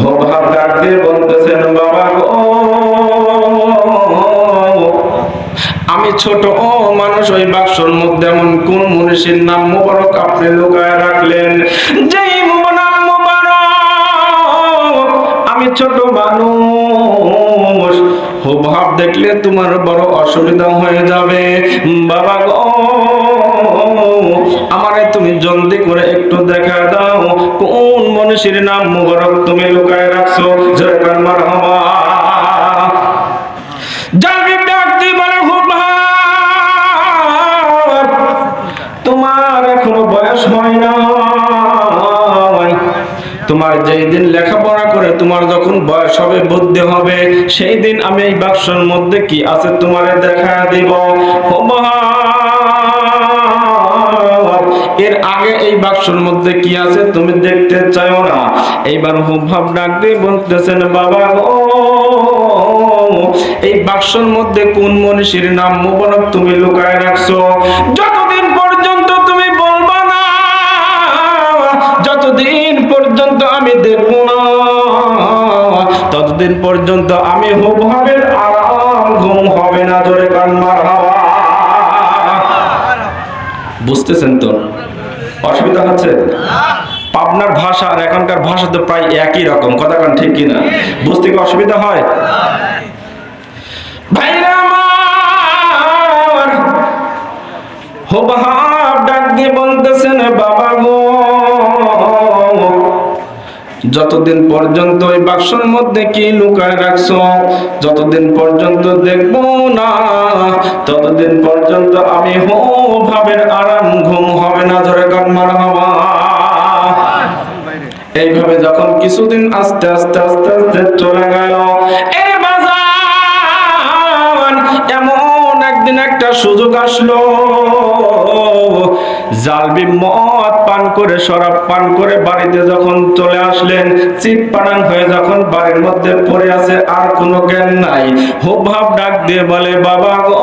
ভাব ডাক দিয়ে বলতেছেন, বাবা গো, আমি ছোট ও মানুষ, ওই বাক্সর মধ্যে এমন কোন মনীষীর নাম মোবারক আপনি লুকায় রাখলেন? যেই নাম মোবারক, আমি ছোট মানুষ ভাব দেখলে তোমার বড় অসুবিধা হয়ে যাবে। বাবা গো আমারে তুমি জলদি করে একটু দেখা দাও। কোন মনীষীর নাম মোবারক তুমি লুকায় রাখছো? জয় কারমার হওয়া। জালিম বলে তোমার এখনও বয়স হয় না তোমার যেই দিন লেখাপড়া করে তোমার যখন বয়স হবে, বুদ্ধি হবে, সেই দিন আমি এই বাক্সর মধ্যে কি আছে তোমারে দেখা দিব। হুবহাব এর আগে এই বাক্সর মধ্যে কি আছে? তুমি দেখতে চাও না। এইবার হুবহাব ডাক দিয়ে বলতেছেন, বাবা গো, এই বাক্সর মধ্যে কোন মনীষীর নাম মোবারক তুমি লুকায় রাখছো? যতদিন পর্যন্ত তুমি বলবা না, যতদিন পর্যন্ত আমি দেখব না, ততদিন পর্যন্ত আমি হুবহাবের আরাম ঘুম হবে না ধরে কান্নার হাওয়া। বুঝতেছেন তো? অসুবিধা হচ্ছে? পাবনার ভাষা আর এখনকার ভাষা তো প্রায় একই রকম, কথা কান ঠিক কিনা? বুঝতে কি অসুবিধা হয়? ভাইরা আমার হোবাহাব ডাক দিয়ে বলতেছেন, বাবা গো যতদিন পর্যন্ত ওই বাক্সর মধ্যে কি লুকায় রাখছো, যতদিন পর্যন্ত দেখব না, ততদিন পর্যন্ত আমি হো ভাবের আরাম, ঘুম হবে না ধরে কান্নার হওয়া এইভাবে যখন কিছুদিন আস্তে আস্তে আস্তে আস্তে চলে গেল একটা সুযোগ আসলো। জালবি মদ পান করে, শরাব পান করে বাড়িতে যখন চলে আসলেন চিপ পাড়াং হয়ে যখন বাড়ির মধ্যে পড়ে আছে, আর কোনো জ্ঞান নাই। হুব ভাব ডাক দিয়ে বলে, বাবা গো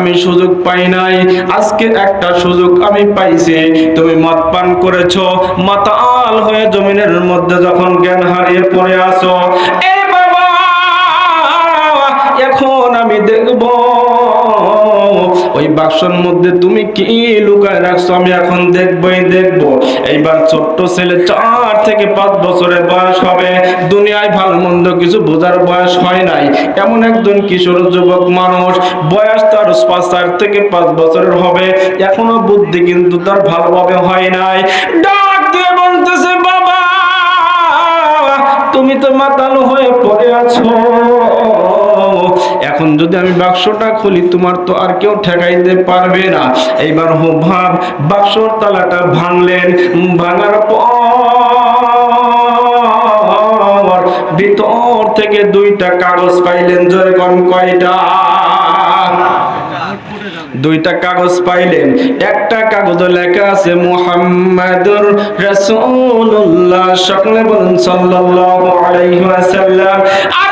আমি সুযোগ পাই নাই। আজকে একটা সুযোগ আমি পাইছি। তুমি মদ পান করেছ, মাতাল হয়ে জমিনের মধ্যে যখন জ্ঞান হারিয়ে পড়ে আসো এ ওই বাক্সর মধ্যে তুমি কি লুকায় রাখছো? আমি এখন দেখবই, দেখব। এইবার ছোট্ট ছেলে চার থেকে পাঁচ বছরের বয়স হবে। দুনিয়ায় ভালো মন্দ কিছু বোঝার বয়স হয় নাই। এমন একজন কিশোর যুবক মানুষ, বয়স তার পাঁচ চার থেকে পাঁচ বছরের হবে। এখনও বুদ্ধি কিন্তু তার ভালোভাবে হয় নাই। ডাক দিয়ে বলতেছে, বাবা, তুমি তো মাতাল হয়ে পড়ে আছো। এখন যদি আমি বাক্সটা খুলি, তোমার তো আর কেউ ঠেকাইতে পারবে না। এইবার হো ভাব বাক্সর তালাটা ভাঙলেন। ভাঙার পর ভিতর থেকে দুইটা কাগজ পাইলেন। যেরকম কয়টা? দুইটা কাগজ পাইলেন। একটা কাগজে লেখা আছে, মুহাম্মাদুর রাসূলুল্লাহ সকলে বলুন সাল্লাল্লাহু আলাইহি ওয়াসাল্লাম। আর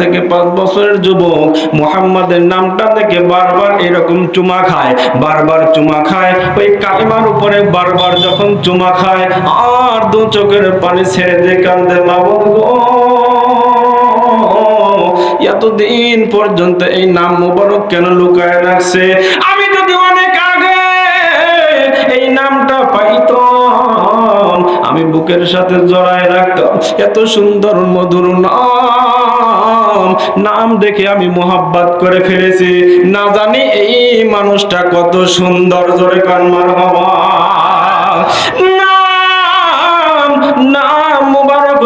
থেকে পাঁচ বছরের যুবক মুহাম্মাদের নামটা থেকে বারবার এরকম চুমা খায়, বারবার চুমা খায়। ওই কালিমার উপরে বারবার যখন চুমা খায়, আর দু চোখের পানি ছেড়ে দিয়ে কান্দে মাবুদ এতদিন পর্যন্ত এই নাম মোবারক কেন লুকায় রাখছে? আমি যদি অনেক আগে এই নামটা পাইতাম, আমি বুকের সাথে জড়ায় রাখতাম। এত সুন্দর মধুর নাম নাম দেখে আমি মোহাব্বত করে ফেলেছি। না জানি এই মানুষটা কত সুন্দর জোরে হওয়া নাম নাম মোবারক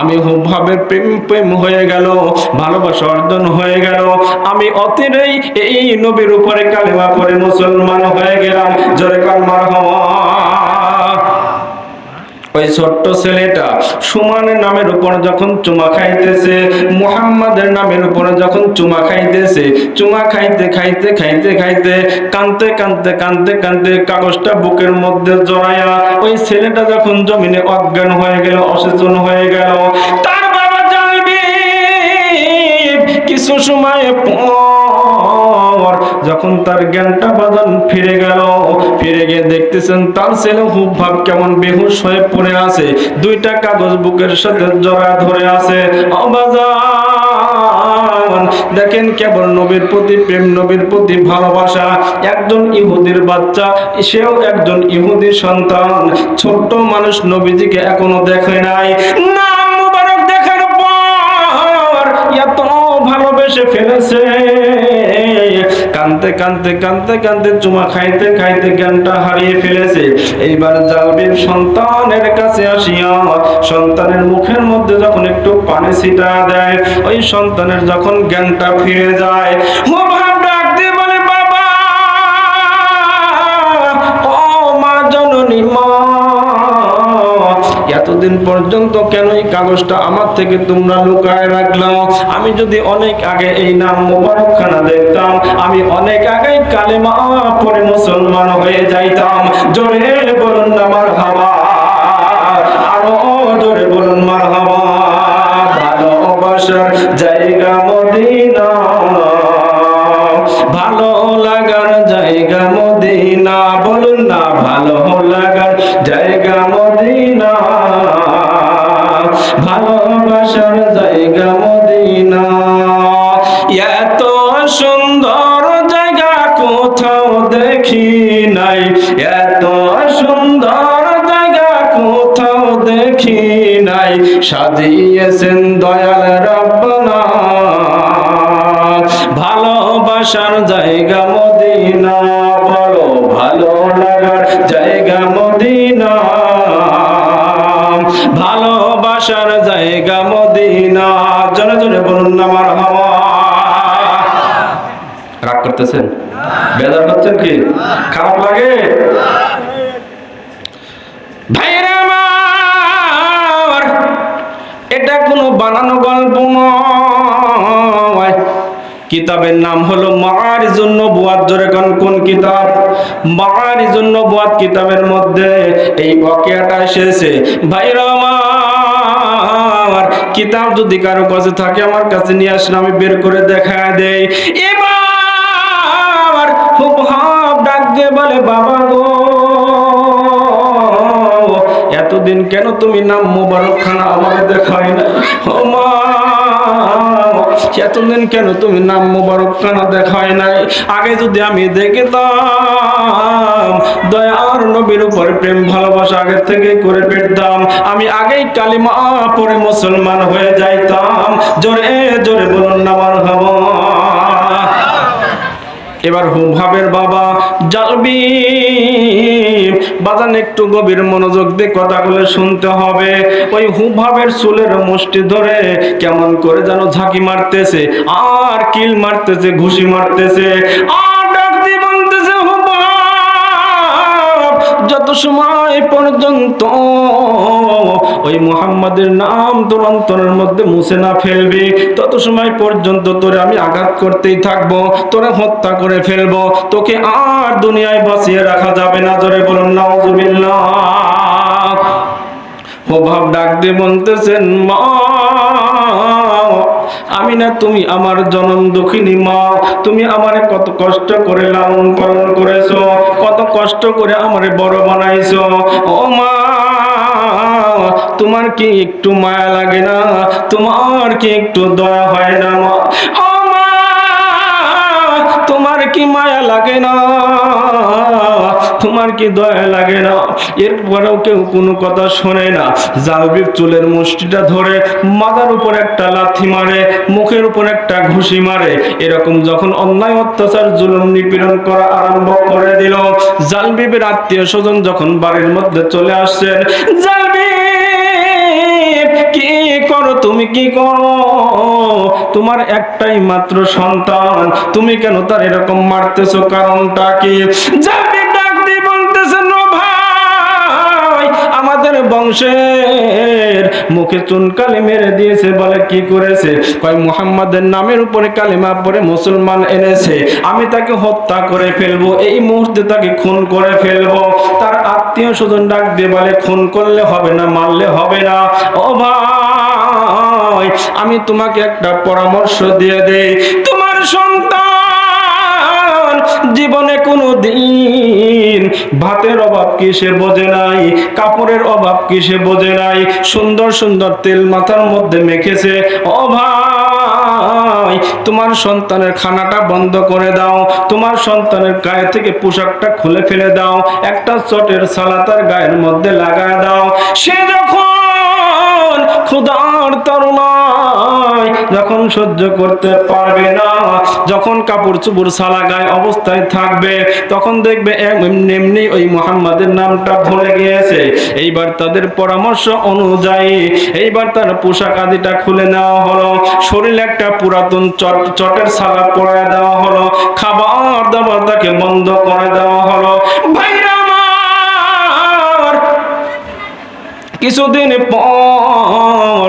আমি প্রেম প্রেম হয়ে গেল, ভালোবাসা অর্জন হয়ে গেল। আমি অতিরেই এই নবীর উপরে কালেমা পরে মুসলমান হয়ে গেলাম, জোরে কালমার হওয়া ওই ছোট্ট ছেলেটা সুমানের নামের উপর যখন চুমা খাইতেছে, মুহাম্মাদের নামের উপর যখন চুমা খাইতেছে, চুমা খাইতে খাইতে খাইতে খাইতে কানতে কানতে কানতে কানতে কাগজটা বুকের মধ্যে জড়ায়া ওই ছেলেটা যখন জমিনে অজ্ঞান হয়ে গেল, অসচেতন হয়ে গেল তার জ্ঞানটা বাদান ফিরে গেল। ফিরে গিয়ে দেখতেছেন তার ছেলে খুব ভাব কেমন বেহুশ হয়ে পড়ে আছে। দুইটা কাগজ বুকের সাথে জড়া ধরে আছে। দেখেন কেবল নবীর প্রতি প্রেম, নবীর প্রতি ভালোবাসা। একজন ইহুদির বাচ্চা, সেও একজন ইহুদি সন্তান। ছোট্ট মানুষ নবীজিকে এখনও দেখে নাই। নাম মুবারক দেখার পর, এত ভালোবেসে ফেলেছে। কানতে কানতে কানতে কানতে চুমা খাইতে খাইতে জ্ঞানটা হারিয়ে ফেলেছে। এইবার জালবির সন্তানের কাছে আসিয়া সন্তানের মুখের মধ্যে যখন একটু পানি ছিটা দেয়, ওই সন্তানের যখন জ্ঞানটা ফিরে যায় এতদিন পর্যন্ত কেন এই কাগজটা আমার থেকে তোমরা লুকায় রাখলাম আমি যদি অনেক আগে এই নাম মোবারকখানা দেখতাম, আমি অনেক আগে কালেমা পরে মুসলমান হয়ে যাইতাম। জোরে বলুন আমার বেজার করছেন কি? খারাপ লাগে? ভাইরা আমার, এটা কোনো বানানো গল্প নয়। কিতাবের নাম হলো মারিজুন নবুয়াত জোরে কোন কোন কিতাব? মারিজুন নবুয়াত কিতাবের মধ্যে এই বকেয়াটা এসেছে। ভাইরা আমার, কিতাব যদি কারও কাছে থাকে, আমার কাছে নিয়ে আসলে আমি বের করে দেখা দেই। এবার খুব হাব ডাক দিয়ে বলে, বাবা গো, এতদিন কেন তুমি নাম মোবারক খানা আমাকে দেখাই না? ও মা, এতদিন কেন তুমি নাম মোবারক খানা দেখাই নাই? আগে যদি আমি দেখতাম, দয়ার নবীর উপরে প্রেম ভালোবাসা আগে থেকে করে পেতাম আমি আগেই কালিমা পরে মুসলমান হয়ে যাইতাম। জোরে জোরে বলুন না আমার এবার হুভাবের বাবা জালবি। বাজান একটু গভীর মনোযোগ দিয়ে কথাগুলো শুনতে হবে। ওই হুভাবের চুলের মুষ্টি ধরে কেমন করে যেন ঝাঁকি মারতেছে, আর কিল মারতেছে, ঘুষি মারতেছে। আর যত সময় পর্যন্ত ওই মুহাম্মাদের নাম তোর অন্তরের মধ্যে মুছে না ফেলবি, তত সময় পর্যন্ত তোরে আমি আঘাত করতেই থাকব, তোরে হত্যা করে ফেলব, তোকে আর দুনিয়ায় বাঁচিয়ে রাখা যাবে না। ধরে বলুন, নাউজুবিল্লাহ। প্রভাব ডাক দিয়ে বলতেছেন, মা আমি না তুমি আমার জনম দুঃখিনী মা। তুমি আমারে কত কষ্ট করে লালন পালন করেছ, কত কষ্ট করে আমারে বড় বানাইছো। ও মা, তোমার কি একটু মায়া লাগে না? তোমার কি একটু দয়া হয় না মা? ও মা, তোমার কি মায়া লাগে না? তোমার কি দয়া লাগে না। এরপরেও কেউ কোনো কথা শোনে না। জালবির চুলের মুষ্টিটা ধরে মাথার উপর একটা লাথি মারে, মুখের উপর একটা ঘুষি মারে। এরকম যখন অন্যায়, অত্যাচার, জুলুম, নিপীড়ন করা আরম্ভ করে দিল। জালবিবের আত্মীয় স্বজন যখন বাড়ির মধ্যে চলে আসছেন কি করো তুমি, কি করো? তোমার একটাই মাত্র সন্তান। তুমি কেন তার এরকম মারতেছো? কারণটা কি? জাবির বংশের মুখে চুনকালি মেরে দিয়েছে, বলে কি করেছে? কয়, মুহাম্মাদের নামের উপরে কালিমা পরে মুসলমান এনেছে। আমি তাকে হত্যা করে ফেলব, এই মুহূর্তে তাকে খুন করে ফেলব। তার আত্মীয় স্বজন ডাক দিয়ে বলে, খুন করলে হবে না, মারলে হবে না। ও ভাই, আমি তোমাকে একটা পরামর্শ দিয়ে দেই। কোনো দিন ভাতের অভাব কি সে বোঝে নাই, কাপড়ের অভাব কি সে বোঝে নাই, সুন্দর সুন্দর তেল মাথার মধ্যে মেখেছে। ভাই, তোমার সন্তানের খানাটা বন্ধ করে দাও, তোমার সন্তানের গায়ে থেকে পোশাকটা খুলে ফেলে দাও, একটা চটের সালা তার গায়ের মধ্যে লাগায় দাও। সে যখন ক্ষুধার তরুণায় যখন সহ্য করতে পারবে না, যখন কাপড় চুপড় সালা গায়ে অবস্থায় থাকবে, তখন দেখবে এমনি ওই মোহাম্মদের নামটা ভুলে গিয়েছে। এইবার তাদের পরামর্শ অনুযায়ী, এইবার তার পোশাক আদিটা খুলে নেওয়া হলো। শরীর একটা পুরাতন চট, চটের সালা পরায় দেওয়া হলো। খাবার দাবার তাকে বন্ধ করে দেওয়া হলো। ভাইরা কিছুদিন পর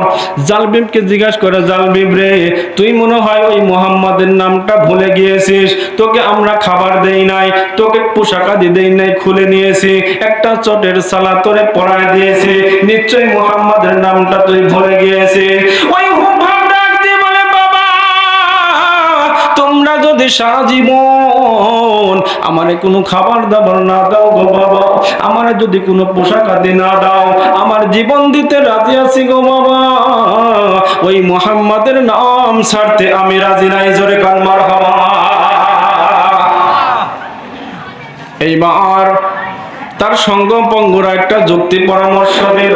জালবিবকে জিজ্ঞাসা করে জালবিব রে, তুই মনে হয় ওই মোহাম্মদের নামটা ভুলে গিয়েছিস? তোকে আমরা খাবার দেই নাই, তোকে পোশাক আদি দেই নাই, খুলে নিয়েছি, একটা চটের সালা তোরে পরায় দিয়েছি, নিশ্চয়ই মোহাম্মদের নামটা তুই ভুলে গিয়েছিস? ওই বলে, বাবা, তোমরা যদি সারা জীবন আমারে কোনো খাবার দাবার না দাও গো বাবা। আমারে যদি কোনো পোশাক আদি না দাও, আমার জীবন দিতে রাজি আছি গো বাবা। ওই মোহাম্মদের নাম ছাড়তে আমি রাজি নাই, জোরে কানমার হওয়া এইবার তার সঙ্গপঙ্গরা একটা যুক্তি পরামর্শ দিল।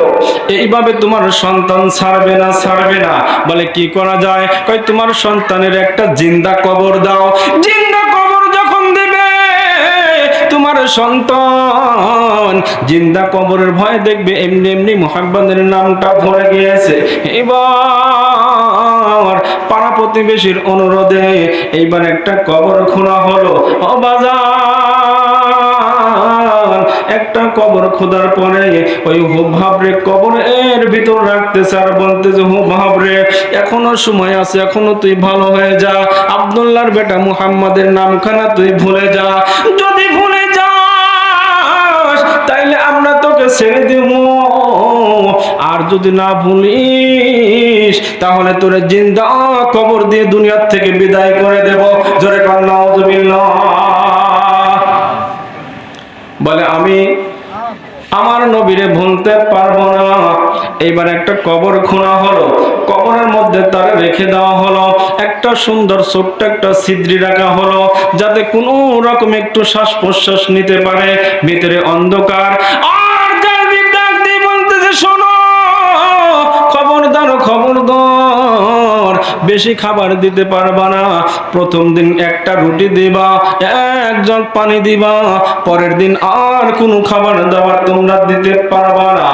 এইভাবে তোমার সন্তান ছাড়বে না ছাড়বে না। বলে, কি করা যায়? কয়, তোমার সন্তানের একটা জিন্দা কবর দাও। জিন্দা সন্তান। জিন্দা কবরের ভয় দেখবে এমনি এমনি মোহাম্মদের নামটা ভরে গিয়েছে। এবার পাড়া প্রতিবেশীর অনুরোধে এইবার একটা কবর খোলা হলো। ও বাজার একটা কবর খোদার পরে ওই হুব ভাবরে কবরের ভিতর রাখতেছে আর বলতেছে হুব ভাবরে এখনও সময় আছে, এখনও তুই ভালো হয়ে যা। আব্দুল্লাহর বেটা মুহাম্মাদের নামখানা তুই ভুলে যা। আমরা ছেড়ে দেব। আর যদি না ভুলিস, তাহলে তোরে জিন্দা কবর দিয়ে দুনিয়ার থেকে বিদায় করে দেব। জোরে বলে, আমি আমার নবীরে ভুলতে পারব না। এইবার একটা কবর খোঁড়া হলো। কবরের মধ্যে তার রেখে দেওয়া হলো। একটা সুন্দর ছোট্ট একটা ছিদ্রি রাখা হলো, যাতে কোনো রকম একটু শ্বাস প্রশ্বাস নিতে পারে। ভিতরে অন্ধকার। বেশি খাবার দিতে পারবা না। প্রথম দিন একটা রুটি দিবা, এক জগ পানি দিবা, পরের দিন আর কোনো খাবার দাবার তোমরা দিতে পারবা না।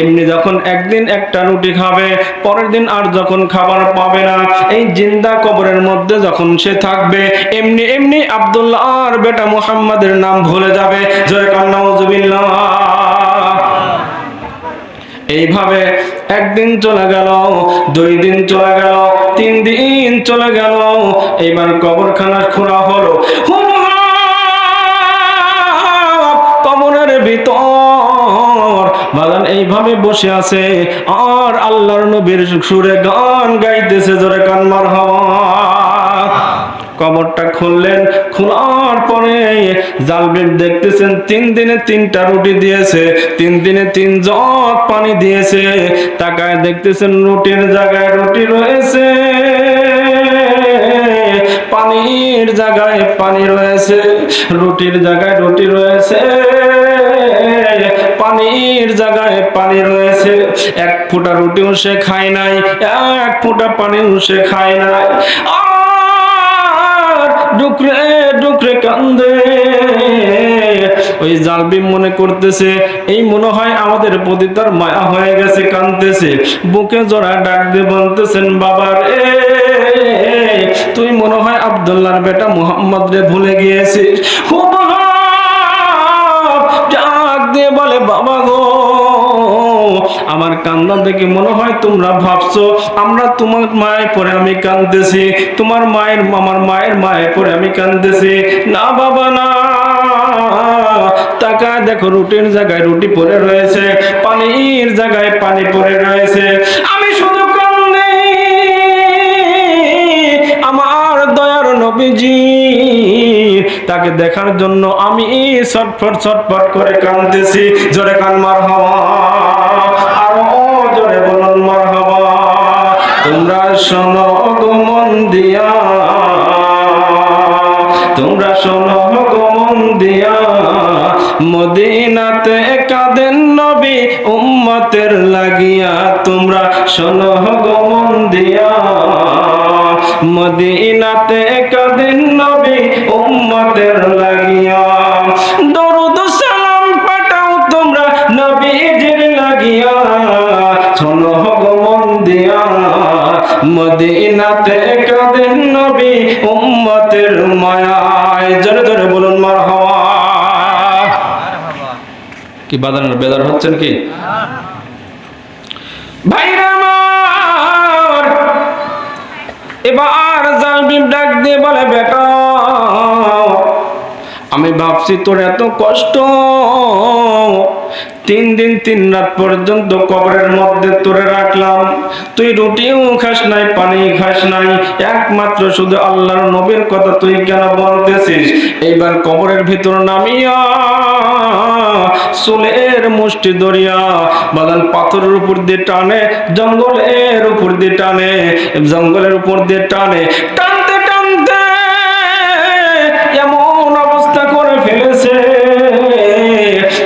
এমনি যখন একদিন একটা রুটি খাবে, পরের দিন আর যখন খাবার পাবে না, এই জিন্দা কবরের মধ্যে যখন সে থাকবে, এমনি এমনি আব্দুল্লাহ আর বেটা মুহাম্মাদের নাম ভুলে যাবে। জয় কান্না এইভাবে একদিন চলে গেল, দুই দিন চলে গেল, তিন দিন চলে গেল, এইবার কবরখানা খোঁড়া হলো। কবরের ভিতর। বাগান এইভাবে বসে আছে, আর আল্লাহর নবীর সুরে গান গাইতেছে, জোরে কানমার হওয়া। কবরটা খুললেন, খোলার পরে জালবির দেখতেছেন, তিন দিনে তিনটা রুটি দিয়েছে, তিন দিনে তিন জগ পানি দিয়েছে, তাকায় দেখতেছেন রুটির জায়গায় রুটি রয়েছে। পানির জায়গায় পানি রয়েছে, রুটির জায়গায় রুটি রয়েছে, পানির জায়গায় পানি রয়েছে। এক ফুটা রুটিও সে খায় নাই, এক ফুটা পানিও সে খায় নাই। কান্দে। ওই জালবিম মনে করতেছে, এই মনে হয় আমাদের প্রতি তার মায়া হয়ে গেছে কানতেছে বুকে জোড়া ডাক দিয়ে বলতেছেন, বাবার, এ, তুই মনে হয় আব্দুল্লাহর বেটা মুহাম্মদ রে ভুলে গিয়েছিস। ডাক দিয়ে বলে, বাবা গো আমার কান্না দেখে মনে হয় তোমরা ভাবছ, আমরা তোমার মায়ের পরে আমি কান্দেছি, তোমার মায়ের, আমার মায়ের মায়ের পরে আমি কান্দেছি। না বাবা, না। তাকায় দেখো রুটির জায়গায় রুটি পরে রয়েছে, পানির জায়গায় পানি পরে রয়েছে। নবীজি তাকে দেখার জন্য আমি ছটফট ছটফট করে জোরে কান মার হওয়া জোরে বলুন মার হওয়া তোমরা শোনো গো দিয়া। তোমরা শোনো দিয়া। মদিনাতে কাঁদেন নবী উম্মতের লাগিয়া। তোমরা শোনো গো দিয়া। মদিনাতে কাঁদেন নবী উম্মতের লাগিয়া দরুদ সালাম পাঠাও তোমরা নবীজির লাগিয়া। শোনো মন দিয়া মদিনাতে নবী উম্মতের মায়ায়। জোরে জোরে বলুন কি বাদান বেদার হচ্ছেন কি? ভাইরা বলে, বেটা, আমি ভাবছি তোর এত কষ্ট। তিন দিন, তিন রাত পর্যন্ত কবরের মধ্যে তোরে রাখলাম। তুই রুটিও খাস নাই, পানি খাস নাই। একমাত্র শুধু আল্লাহর নবীর কথা তুই কেন বলতেছিস? এইবার কবরের ভিতর নামিয়া চুলের মুষ্টি দরিয়া বাগান পাথরের উপর দিয়ে টানে, জঙ্গলের উপর দিয়ে টানে, জঙ্গলের উপর দিয়ে টানে টানতে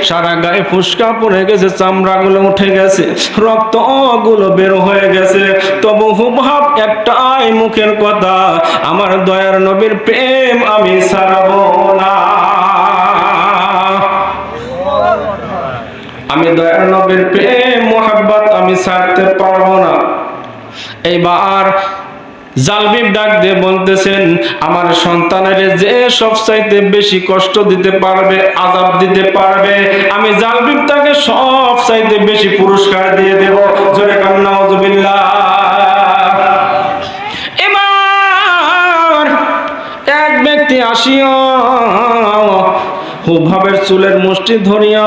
সারা গায়ে ফুসকা পড়ে গেছে, চামড়াগুলো উঠে গেছে রক্তগুলো বের হয়ে গেছে। তবু হুবহাব একটাই মুখের কথা, আমার দয়ার নবীর প্রেম আমি সারাবো না। আমি দয়ার নবীর প্রেম, মোহাব্বত আমি ছাড়তে পারব না। এইবার জালবিব ডাক দিয়ে বলতেছেন, আমার সন্তানের যে সব চাইতে বেশি কষ্ট দিতে পারবে আজাব দিতে পারবে, আমি জালবিব তাকে সব চাইতে বেশি পুরস্কার দিয়ে দেব। জোরে কান্না এবার এক ব্যক্তি আসিয়া হুভাবের চুলের মুষ্টি ধরিয়া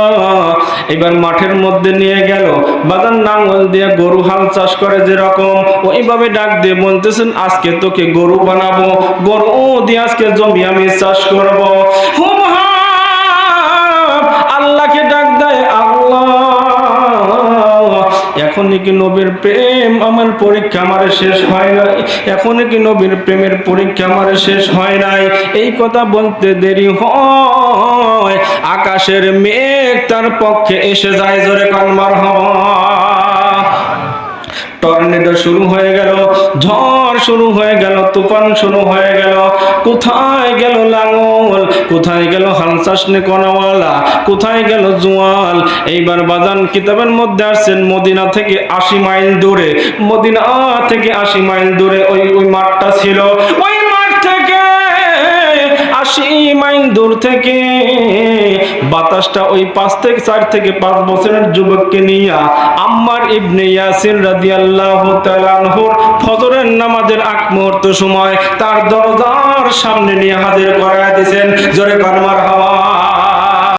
এবার মাঠের মধ্যে নিয়ে গেল। বাদান নাঙ্গল দিয়ে গরু হাল চাষ করে যেরকম ওইভাবে ডাক দিয়ে বলতেছেন, আজকে তোকে গরু বানাবো, গরু দিয়ে আজকে জমি আমি চাষ করব। আল্লাহকে ডাক দেয়, আল্লাহ এখন কি নবীর প্রেম আমার পরীক্ষা আমার শেষ হয় নাই? এখন কি নবীর প্রেমের পরীক্ষা আমার শেষ হয় নাই? এই কথা বলতে দেরি হয়। আকাশের মেঘ তার পক্ষে এসে যায় জোরে কানমার টর্নেডো শুরু হয়ে গেল, ঝড় শুরু হয়ে গেল, তুফান শুরু হয়ে গেল। কোথায় গেল লাঙল? কোথায় গেল হালচাসনে কনাওয়ালা কোথায় গেল জোয়াল? এইবার বাজান কিতাবের মধ্যে আসছেন, মদিনা থেকে আশি মাইল দূরে। মদিনা থেকে আশি মাইল দূরে ওই ওই মাঠটা ছিল। ওই আশি মাইল দূর থেকে বাতাসটা ওই পাঁচ থেকে চার থেকে পাঁচ বছরের যুবককে নিয়ে আম্মার ইবনে ইয়াসির রাদিয়াল্লাহু তাআলাহুর ফজরের নামাজের আগ মুহূর্ত সময় তার দরজার সামনে নিয়ে হাজির করায় দিয়েছেন। জোরে কারমার হাওয়া।